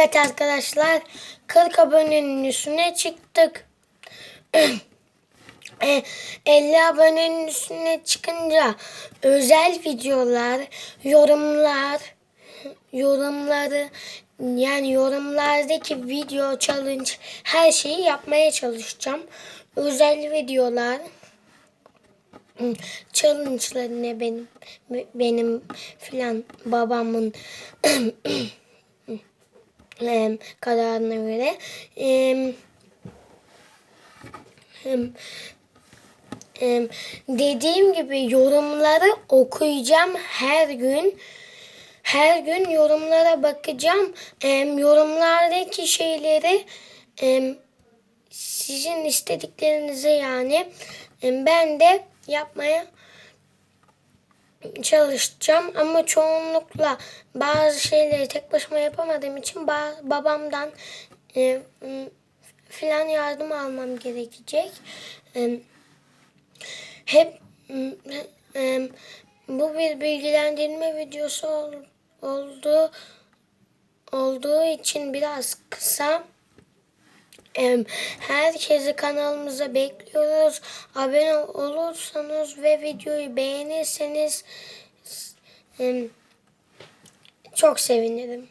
Evet arkadaşlar 40 abonenin üstüne çıktık. E, 50 abonenin üstüne çıkınca özel videolar, yorumlar, yorumları yani yorumlardaki video challenge her şeyi yapmaya çalışacağım. Özel videolar challenge'ları ne benim benim filan babamın em, kararına göre em, em, dediğim gibi yorumları okuyacağım her gün. Her gün yorumlara bakacağım. Em, yorumlardaki şeyleri em, sizin istediklerinize yani ben de yapmaya çalışacağım ama çoğunlukla bazı şeyleri tek başıma yapamadığım için ba- babamdan e, filan yardım almam gerekecek. E, hep e, bu bir bilgilendirme videosu ol, oldu olduğu için biraz kısa. Herkesi kanalımıza bekliyoruz. Abone olursanız ve videoyu beğenirseniz çok sevinirim.